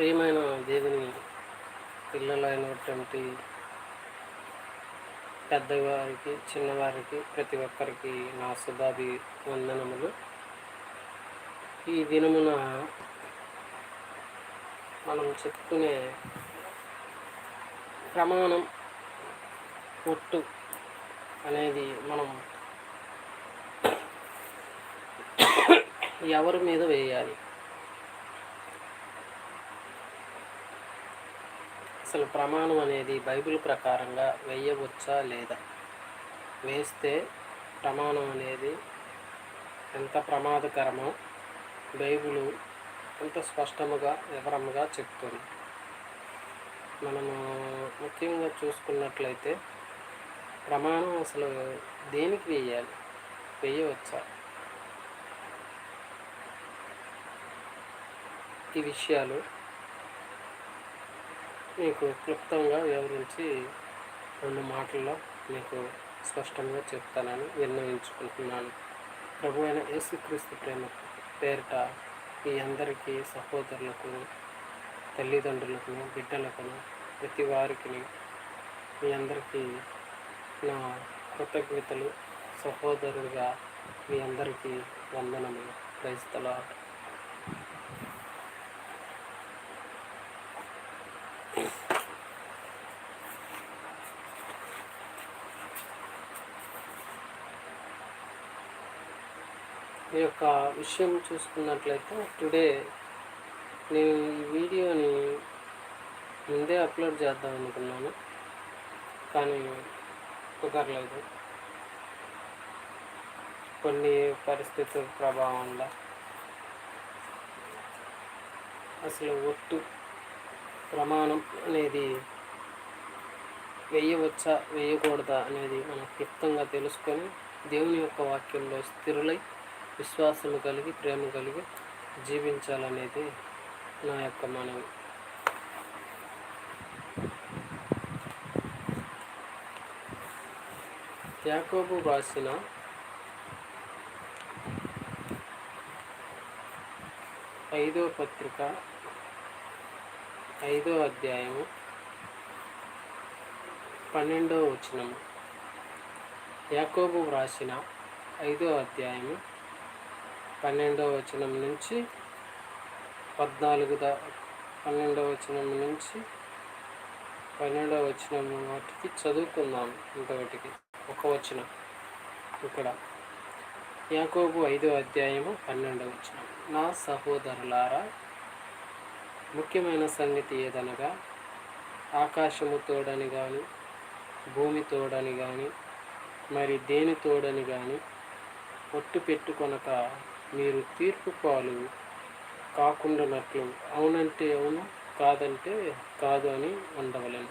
ప్రియమైన దేవుని పిల్లలైనటువంటి పెద్దవారికి చిన్నవారికి ప్రతి ఒక్కరికి నా శుభాభి వందనములు ఈ దినమున మనం చెప్పుకునే ప్రమాణం ఒట్టు అనేది మనం ఎవరి మీద వేయాలి? అసలు ప్రమాణం అనేది బైబిల్ ప్రకారంగా వేయవచ్చా లేదా? వేస్తే ప్రమాణం అనేది ఎంత ప్రమాదకరమో బైబిల్ ఎంత స్పష్టముగా వివరముగా చెప్తుంది. మనము ముఖ్యంగా చూసుకున్నట్లయితే ప్రమాణం అసలు దేనికి వేయాలి? వేయవచ్చా? ఈ విషయాలు మీకు క్లుప్తంగా వివరించి రెండు మాటల్లో మీకు స్పష్టంగా చెప్తానని నిర్ణయించుకుంటున్నాను. ప్రభు అయిన యేసుక్రీస్తు ప్రేమ పేరిట మీ అందరికీ సహోదరులకు తల్లిదండ్రులకు బిడ్డలకు ప్రతి వారికి మీ అందరికీ నా కృతజ్ఞతలు. సహోదరుడిగా మీ అందరికీ వందనములు. క్రైస్తలా ఈ యొక్క విషయం చూసుకున్నట్లయితే టుడే నేను ఈ వీడియోని ముందే అప్లోడ్ చేద్దాం అనుకున్నాను. కానీ కుదరలేదు. కొన్ని పరిస్థితుల ప్రభావం వల్ల. అసలు ఒట్టు ప్రమాణం అనేది వేయవచ్చా వేయకూడదా అనేది మనం క్లుప్తంగా తెలుసుకొని దేవుని యొక్క వాక్యంలో స్థిరులై విశ్వాసం కలిగి ప్రేమ కలిగి జీవించాలనేది నా యొక్క మనవి. యాకోబు రాసిన ఐదో పత్రిక ఐదో అధ్యాయము పన్నెండో వచనము యాకోబు వ్రాసిన ఐదో అధ్యాయము పన్నెండవ వచనం నుంచి పద్నాలుగు దా పన్నెండవ వచనం నుంచి పన్నెండవ వచనం వాటికి చదువుకుందాం ఇంకొకటికి ఒక వచనం ఇక్కడ. యాకోబు ఐదో అధ్యాయము పన్నెండవ వచనం. నా సహోదరులారా ముఖ్యమైన సంగతి ఏదనగా ఆకాశము తోడని కానీ భూమి తోడని కానీ మరి దేని తోడని కానీ ఒట్టు పెట్టుకొనక మీరు తీర్పు పాలు కాకుండానట్లు అవునంటే అవును కాదంటే కాదు అని ఉండవలేను.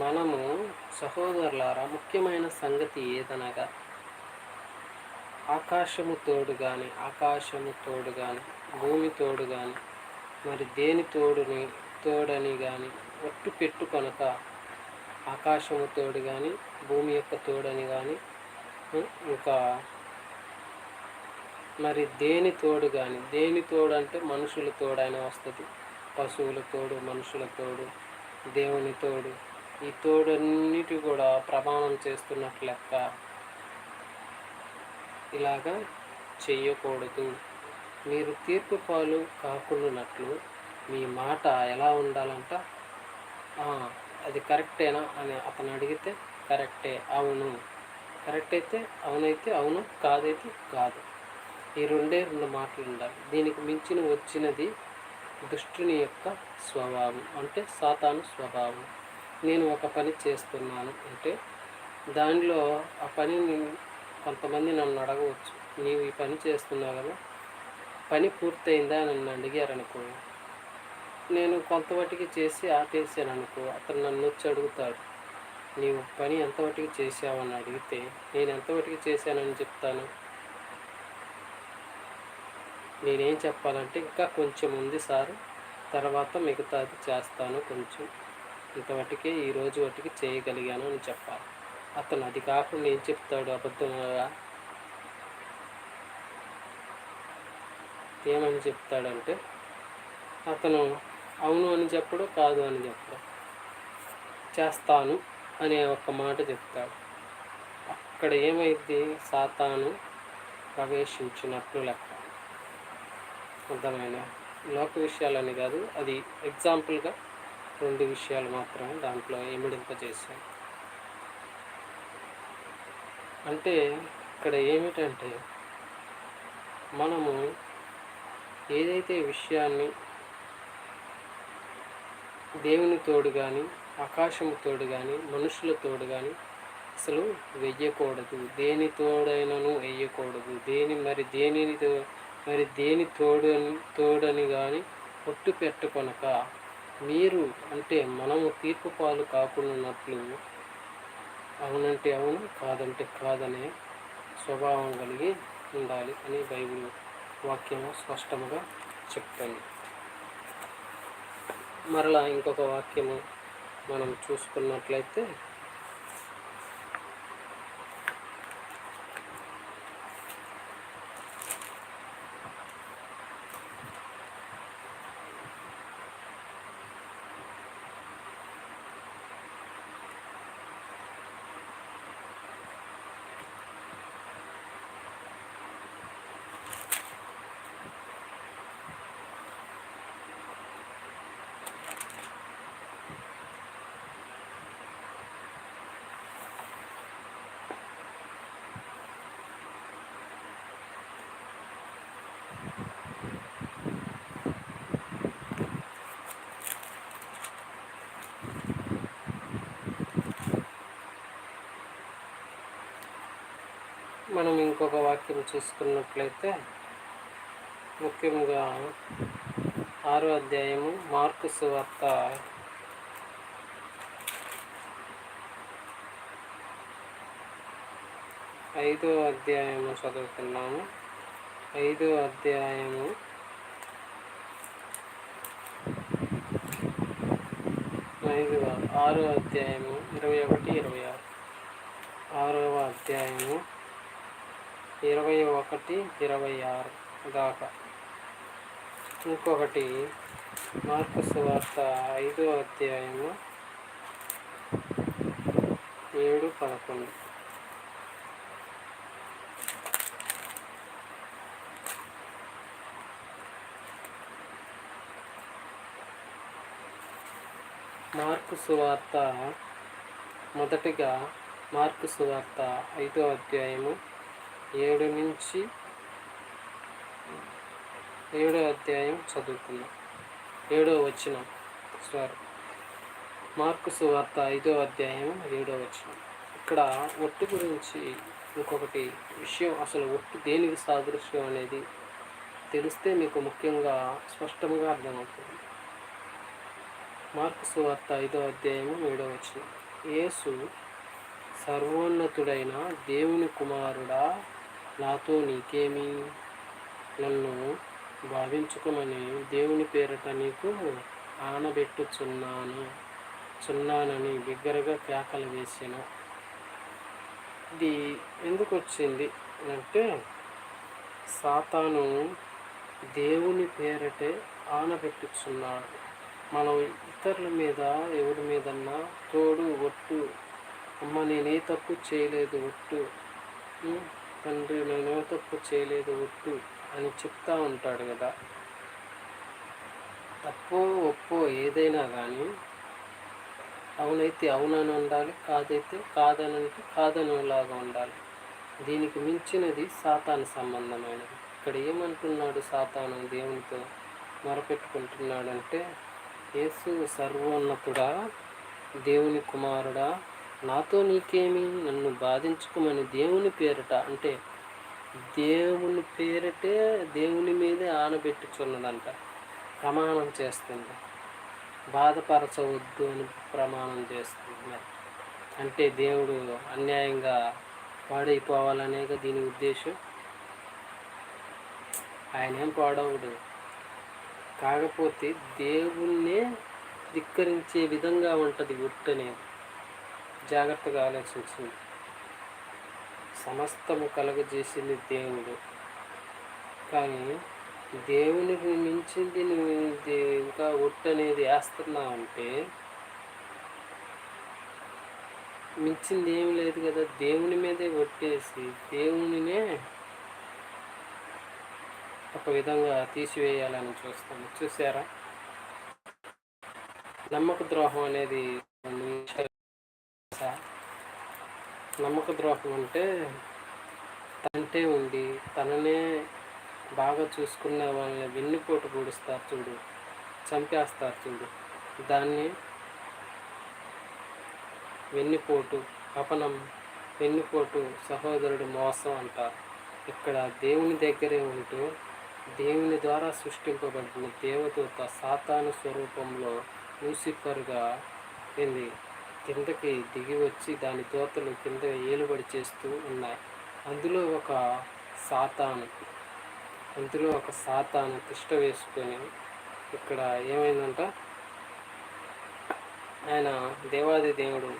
మనము సహోదరులారా ముఖ్యమైన సంగతి ఏదనగా ఆకాశము తోడు కానీ ఆకాశము తోడు కానీ భూమి తోడు కానీ మరి దేని తోడుని తోడని కానీ ఒట్టు పెట్టుకొనక ఆకాశము తోడు కానీ భూమి యొక్క తోడని కానీ ఇంకా మరి దేని తోడు కానీ దేని తోడు అంటే మనుషుల తోడు అని వస్తుంది. పశువుల తోడు మనుషుల తోడు దేవుని తోడు ఈ తోడన్నిటి కూడా ప్రమాణం చేస్తున్నట్లు లెక్క ఇలాగా చేయకూడదు. మీరు తీర్పు పాలు కాకుండానట్లు మీ మాట ఎలా ఉండాలంట? అది కరెక్టేనా అని అతను అడిగితే కరెక్టే అవును. కరెక్ట్ అయితే అవునైతే అవును కాదైతే కాదు. ఈ రెండే రెండు మాటలు ఉండాలి దీనికి మించిన వచ్చినది దుష్టుని యొక్క స్వభావం అంటే సాతాను స్వభావం. నేను ఒక పని చేస్తున్నాను అంటే దానిలో ఆ పనిని కొంతమంది నన్ను అడగవచ్చు. నీవు ఈ పని చేస్తున్నావు కదా పని పూర్తయిందా? నన్ను అడిగారనుకో నేను కొంతవటికి చేసి ఆపేసాను అనుకో అతను నన్ను వచ్చి అడుగుతాడు. నీవు పని ఎంతవటికి చేసావని అడిగితే నేను ఎంతవటికి చేశానని చెప్తాను? నేనేం చెప్పాలంటే ఇంకా కొంచెం ఉంది సార్. తర్వాత మిగతాది చేస్తాను కొంచెం. ఇంతవటికే ఈరోజు రోజు వాటికి చేయగలిగాను అని చెప్పాలి. అతను అది కాకుండా ఏం చెప్తాడు అబద్ధంగా ఏమని చెప్తాడంటే అతను అవును అని చెప్పడు కాదు అని చెప్పడు. చేస్తాను అనే ఒక మాట చెప్తాడు. అక్కడ ఏమైంది? సాతాను ప్రవేశించినట్లు లెక్క. అర్థమైన లోక విషయాలని కాదు అది ఎగ్జాంపుల్గా రెండు విషయాలు మాత్రమే దాంట్లో ఇమిడింపజేశాను అంటే ఇక్కడ ఏమిటంటే మనము ఏదైతే విషయాన్ని దేవుని తోడు కానీ ఆకాశం తోడు కానీ మనుషుల తోడు కానీ అసలు వెయ్యకూడదు. దేని తోడైనను వెయ్యకూడదు. దేని మరి దేనిని మరి దేని తోడు తోడని కానీ ఒట్టు పెట్టుకొనక మీరు అంటే మనము తీర్పు పాలు కాకున్నట్లు అవునంటే అవును కాదంటే కాదనే స్వభావం కలిగి ఉండాలి అని బైబిల్ వాక్యము స్పష్టముగా చెప్తుంది. మరలా ఇంకొక వాక్యము మనం చూసుకున్నట్లయితే మనం ఇంకొక వాక్యం చూసుకున్నట్లయితే ముఖ్యంగా ఆరో అధ్యాయము మార్కు సువార్త. ఐదో అధ్యాయము చదువుతున్నాము. ఐదో అధ్యాయము ఐదు ఆరో అధ్యాయము ఇరవై ఒకటి ఇరవై ఆరు. ఆరవ అధ్యాయము ఇరవై ఒకటి ఇరవై ఆరు దాకా. ఇంకొకటి మార్కు సువార్త ఐదో అధ్యాయము ఏడు పదకొండు. మార్కు సువార్త మొదటిగా మార్కు సువార్త ఐదో అధ్యాయము ఏడు నుంచి ఏడో అధ్యాయం చదువుకుందాం. ఏడో వచ్చిన సారీ. మార్కు సువార్త ఐదో అధ్యాయం ఏడో వచ్చిన ఇక్కడ ఒట్టు గురించి ఇంకొకటి విషయం అసలు ఒట్టు దేనికి సాదృశ్యం అనేది తెలిస్తే మీకు ముఖ్యంగా స్పష్టంగా అర్థమవుతుంది. మార్కు సువార్త ఐదో అధ్యాయము ఏడో వచ్చిన యేసు సర్వోన్నతుడైన దేవుని కుమారుడా నాతో నీకేమి నన్ను భావించుకోమని దేవుని పేరట నీకు ఆనబెట్టుచున్నాను చున్నానని బిగ్గరగా కేకలు వేసాను ఇది ఎందుకు వచ్చింది అంటే సాతాను దేవుని పేరటే ఆనబెట్టుచున్నాడు. మనం ఇతరుల మీద ఎవరి మీదన్నా తోడు ఒట్టు అమ్మ నేనే తప్పు చేయలేదు ఒట్టు. తండ్రి నేనే తప్పు చేయలేదు ఒట్టు అని చెప్తా ఉంటాడు కదా. తప్పో ఒప్పో ఏదైనా కానీ అవునైతే అవునని ఉండాలి కాదైతే కాదనంటే కాదనలాగా ఉండాలి. దీనికి మించినది సాతాను సంబంధమైనది. ఇక్కడ ఏమంటున్నాడు సాతాను దేవునితో మొరపెట్టుకుంటున్నాడంటే యేసు సర్వోన్నతుడా దేవుని కుమారుడా నాతో నీకేమి నన్ను బాధించుకోమని దేవుని పేరట అంటే దేవుని పేరటే దేవుని మీదే ఆనబెట్టుచున్నదంట. ప్రమాణం చేస్తుంది. బాధపరచవద్దు అని ప్రమాణం చేస్తుంది. మరి అంటే దేవుడు అన్యాయంగా పాడైపోవాలనేగా దీని ఉద్దేశం? ఆయన ఏం పాడవుడు. కాకపోతే దేవుణ్ణే ధిక్కరించే విధంగా ఉంటుంది ఒట్టు అనేది జాగ్రత్తగా ఆలోచించింది సమస్తము కలుగజేసింది దేవుడు. కానీ దేవునికి మించింది నువ్వు ఇంకా ఒట్టు అనేది వేస్తున్నావు అంటే మించింది ఏం లేదు కదా? దేవుని మీదే ఒట్టేసి దేవునినే ఒక విధంగా తీసివేయాలని చూస్తాను చూసారా నమ్మక ద్రోహం అనేది నమ్మక ద్రోహం అంటే తంటే ఉండి తననే బాగా చూసుకున్న వాళ్ళని వెన్నుపోటు పూడుస్తారు చూడు చంపేస్తారు చూడు. దాన్ని వెన్నుపోటు అపనం వెన్నుపోటు సహోదరుడు మోసం అంటారు. ఇక్కడ దేవుని దగ్గరే ఉంటూ దేవుని ద్వారా సృష్టింపబడిన దేవదూత సాతాను స్వరూపంలో లూసిఫర్గా ఉంది. కిందకి దిగి వచ్చి దాని దోతలు కింద ఏలుబడి చేస్తూ ఉన్నాయి. అందులో ఒక సాతాను అందులో ఒక సాతాను తిష్ట వేసుకొని ఇక్కడ ఏమైందంట? ఆయన దేవాది దేవుడు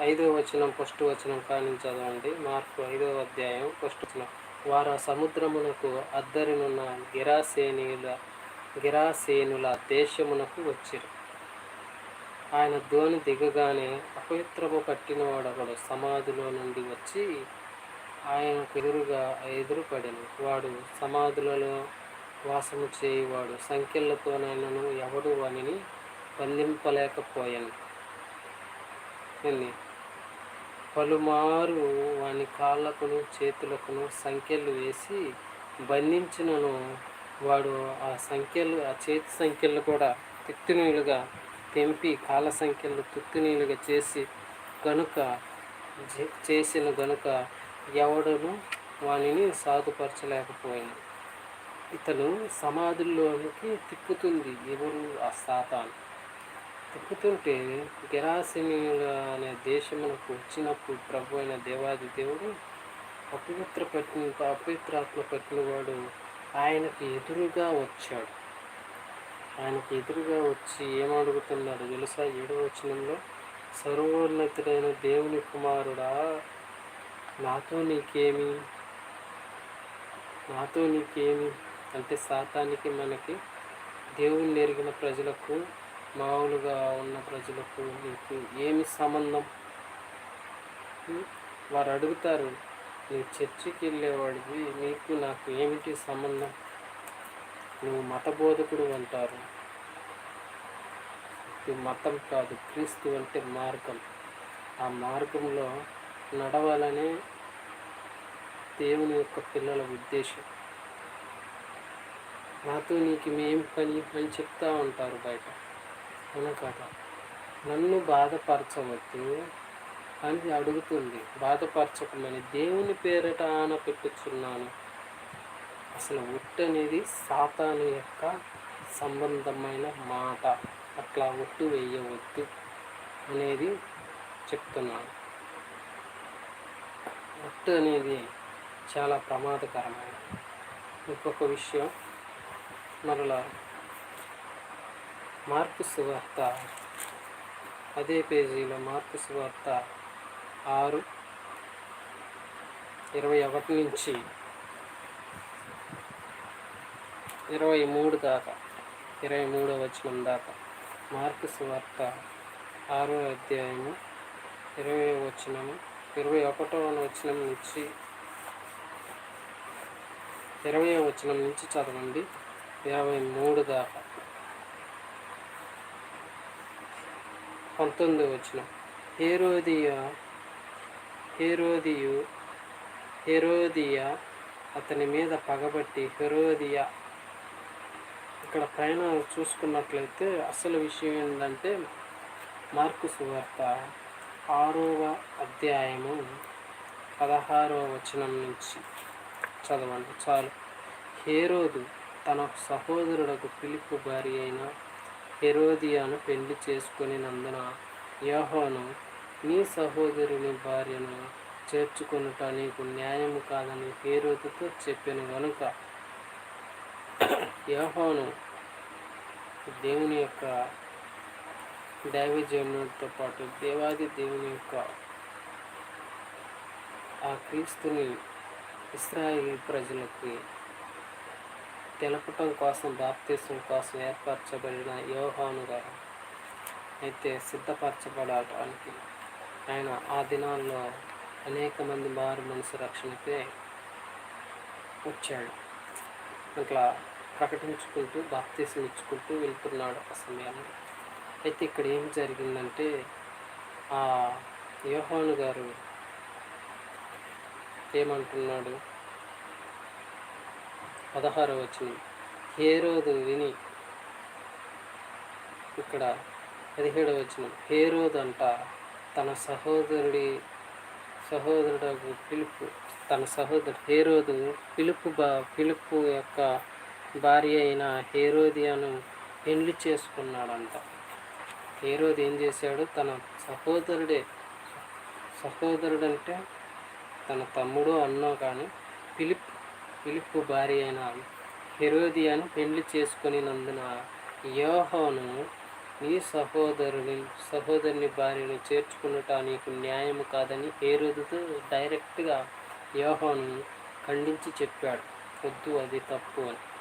ఐదో వచనం ఫస్ట్ వచనం కానించి చదవండి. మార్పు ఐదో అధ్యాయం ఫస్ట్ వచనం. వారు ఆ సముద్రమునకు అద్దరినున్న గిరాసేనుల గిరాసేనుల దేశమునకు వచ్చిరు. ఆయన ధోని దిగగానే అపవిత్రము పట్టిన వాడొకడు సమాధిలో నుండి వచ్చి ఆయనకు ఎదురుగా ఎదురుపడిను వాడు సమాధులలో వాసము చేయువాడు. సంఖ్యలతోనైనను ఎవడు వానిని బంధింపలేకపోయాను. పలుమారు వాని కాళ్ళకును చేతులకును సంఖ్యలు వేసి బంధించినను. వాడు ఆ సంఖ్యలు ఆ చేతి సంఖ్యలు కూడా తిత్తునీలుగా తెంపి కాళ్ళ సంఖ్యలు తుత్తునీలుగా చేసి గనుక చేసిన గనుక ఎవడను వానిని సాధుపరచలేకపోయాను ఇతను సమాధుల్లోనికి తిప్పుతుంది ఎవరు ఆ సాతాను. తిప్పుతుంటే గెరాసినీయుల అనే దేశమునకు వచ్చినప్పుడు ప్రభు అయిన దేవాది దేవుడు అపవిత్ర పట్టిన అపవిత్రాత్మ పట్టినవాడు ఆయనకు ఆయనకి ఎదురుగా వచ్చాడు. ఆయనకు ఎదురుగా వచ్చి ఏమడుగుతున్నాడు తెలుసా? ఏడవ వచనంలో సర్వోన్నతుడైన దేవుని కుమారుడా నాతో నీకేమి? నాతో నీకేమి? అంటే శాతానికి మనకి దేవుని ఎరిగిన ప్రజలకు మామూలుగా ఉన్న ప్రజలకు నీకు ఏమి సంబంధం? వారు అడుగుతారు నీ చర్చికి వెళ్ళేవాడివి నీకు నాకు ఏమిటి సంబంధం? నువ్వు మత బోధకుడు అంటారు. ఇది మతం కాదు క్రీస్తు అంటే మార్గం. ఆ మార్గంలో నడవాలనే దేవుని యొక్క పిల్లల ఉద్దేశం. నాతో నీకు మేం పని అని చెప్తా ఉంటారు బయట. అనకట నన్ను బాధపరచవద్దు అని అడుగుతుంది. బాధపరచకమని దేవుని పేరట ఆన పెట్టుచున్నాను. అసలు ఒట్టు అనేది సాతాను యొక్క సంబంధమైన మాట. అట్లా ఒట్టు వేయవద్దు అనేది చెప్తున్నాను. ఒట్టు అనేది చాలా ప్రమాదకరమైన ఇంకొక విషయం మరలా మార్పు సువార్త అదే పేజీలో మార్పు సువార్త ఆరు ఇరవై ఒకటి నుంచి ఇరవై మూడు దాకా ఇరవై మూడో వచనం దాకా. మార్పు సువార్త ఆరో అధ్యాయము ఇరవై వచనము ఇరవై ఒకటో వచనం నుంచి ఇరవై వచనం నుంచి చదవండి. యాభై మూడు దాకా. పంతొమ్మిది వచనం. హేరోదియా హేరోదియు హెరోదియా అతని మీద పగబట్టి హెరోదియా ఇక్కడ పైన చూసుకున్నట్లయితే అసలు విషయం ఏంటంటే మార్కు సువార్త ఆరవ అధ్యాయము పదహారవ వచనం నుంచి చదవండి. చాలు. హేరోదు తన సహోదరుడకు పిలుపు భార్య అయిన హెరోదియాను పెళ్ళి నందున యోహోను నీ సహోదరుని భార్యను చేర్చుకొనుట నీకు న్యాయము కాదని హేరోదుతో చెప్పిన కనుక యోహోను దేవుని యొక్క దైవజనుడితో పాటు దేవాది దేవుని యొక్క ఆ క్రీస్తుని ఇస్రాయేల్ ప్రజలకి తెలపటం కోసం బాప్తీసం కోసం ఏర్పరచబడిన యోహాను గారు అయితే సిద్ధపరచబడటానికి ఆయన ఆ దినాల్లో అనేక మంది మారు మనసు రక్షణకే వచ్చాడు. ఇట్లా ప్రకటించుకుంటూ బాప్తీసం ఇచ్చుకుంటూ వెళ్తున్నాడు ఆ సమయంలో అయితే ఇక్కడ ఏం జరిగిందంటే ఆ యోహాను గారు ఏమంటున్నాడు? పదహారు వచ్చిన హేరోదు విని ఇక్కడ పదిహేడవ వచ్చిన హేరోదు అంట తన సహోదరుడి సహోదరుడు పిలుపు తన సహోదరుడు హేరోదు పిలుపు బా పిలుపు యొక్క భార్య అయిన హేరోదియాను పెళ్ళి చేసుకున్నాడంట. హేరోది ఏం చేశాడు? తన సహోదరుడే సహోదరుడు అంటే తన తమ్ముడు అన్నో కానీ పిలిప్ పిలిప్ భార్య అయిన హెరోదియాను పెళ్ళి చేసుకునినందున యోహోను నీ సహోదరుని సహోదరుని భార్యను చేర్చుకున్నట నీకు న్యాయం కాదని హేరోదుతో డైరెక్ట్గా యోహోను ఖండించి చెప్పాడు. వద్దు అది తప్పు అని.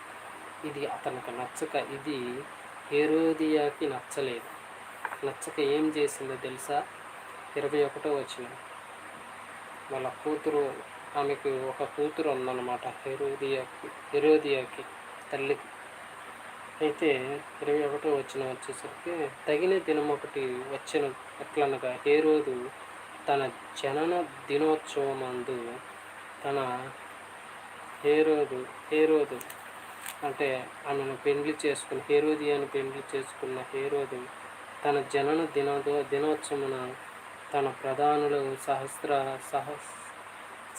ఇది అతనికి నచ్చక ఇది హేరోదియాకి నచ్చలేదు. నచ్చక ఏం చేసిందో తెలుసా? ఇరవై ఒకటో వచ్చిన వాళ్ళ కూతురు ఆమెకు ఒక కూతురు ఉందన్నమాట హెరోదియాకి హెరోదియాకి తల్లికి అయితే ఇరవై ఒకటో వచ్చిన వచ్చేసరికి తగిన దినం ఒకటి వచ్చిన. ఎట్లనగా హేరోదు తన జనన దినోత్సవం అందు తన హేరోదు హేరోదు అంటే ఆమెను పెండ్లి చేసుకున్న హేరోదియాను పెండ్లి చేసుకున్న హేరోదు తన జనన దినోదో దినోత్సవమున తన ప్రధానులు సహస్ర సహస్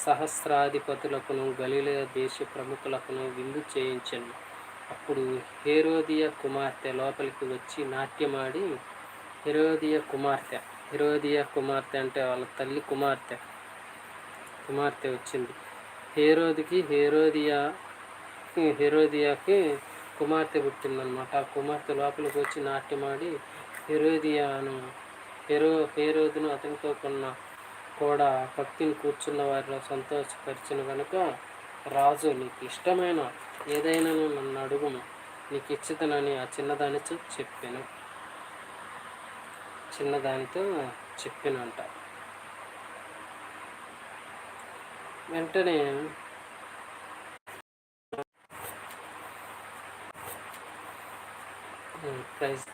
సహస్రాధిపతులకును గలీలయ దేశ ప్రముఖులకును విందు చేయించను. అప్పుడు హేరోదియ కుమార్తె లోపలికి వచ్చి నాట్యమాడి హెరోదియ కుమార్తె హెరోదియ కుమార్తె అంటే వాళ్ళ తల్లి కుమార్తె కుమార్తె వచ్చింది. హేరోదికి హేరోదియా హెరోదియాకి కుమార్తె పుట్టిందనమాట ఆ కుమార్తె లోపలికి వచ్చి నాట్యమాడి హెరోదియాను హెరో హేరోదును అతనితో కొన్న కూడా భక్తిని కూర్చున్న వారిలో సంతోషపరిచిన కనుక రాజు నీకు ఇష్టమైన ఏదైనా నన్ను అడుగును నీకు ఇచ్చితనని ఆ చిన్నదానితో చెప్పాను. చిన్నదానితో చెప్పినంట వెంటనే ప్రైజ్